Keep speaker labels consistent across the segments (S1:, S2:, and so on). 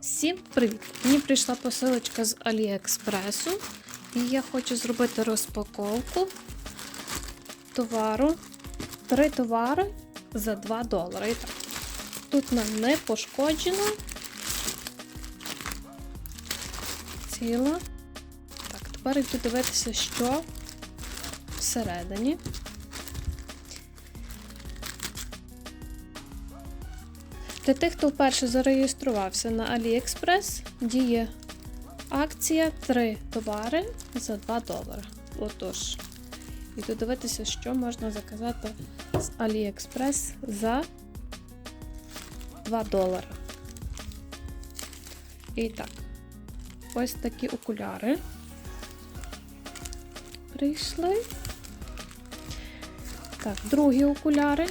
S1: Всім привіт! Мені прийшла посилочка з Аліекспресу, і я хочу зробити розпаковку товару. Три товари за 2 долари. Тут нам не пошкоджено. Ціла. Так, тепер йду дивитися, що всередині. Для тих, хто вперше зареєструвався на AliExpress, діє акція 3 товари за 2 долари. Отож, іду дивитися, що можна заказати з AliExpress за 2 долари. І так, ось такі окуляри прийшли. Так, другі окуляри.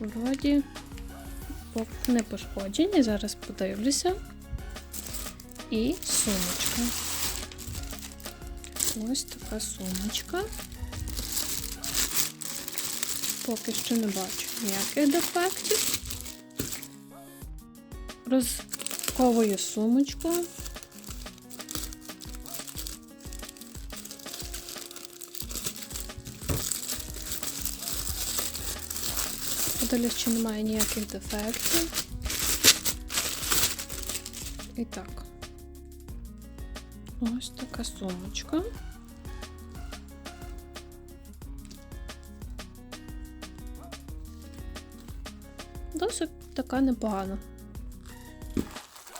S1: Вроді не пошкоджені, зараз подивлюся. І сумочка. Ось така сумочка. Поки що не бачу ніяких дефектів. Розковую сумочку. Подивлюсь, чи немає ніяких дефектів. І так. Ось така сумочка. Досить така непогана.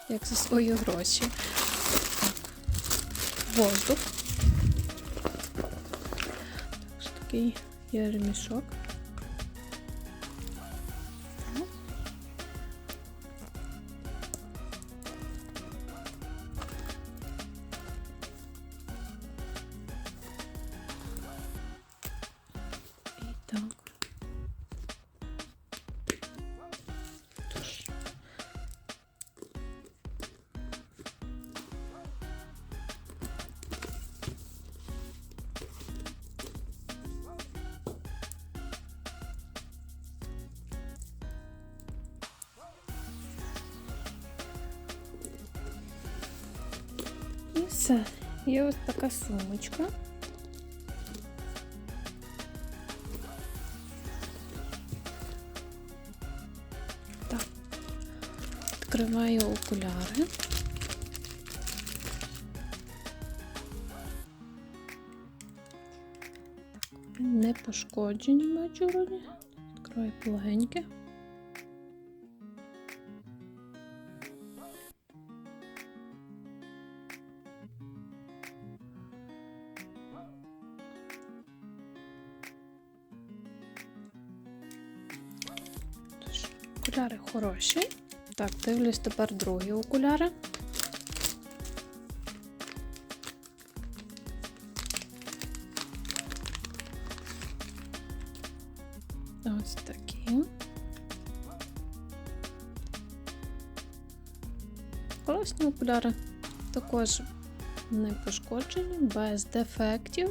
S1: Як за свої гроші. Так. Воздух. Так, такий є ремішок. Все. Є ось така сумочка. Так. Відкриваю окуляри. Не пошкоджені бачу вроді. Відкриваю полегеньке. Окуляри хороші. Так, дивлюсь тепер другі окуляри. Ось такі. Класні окуляри. Також не пошкоджені, без дефектів.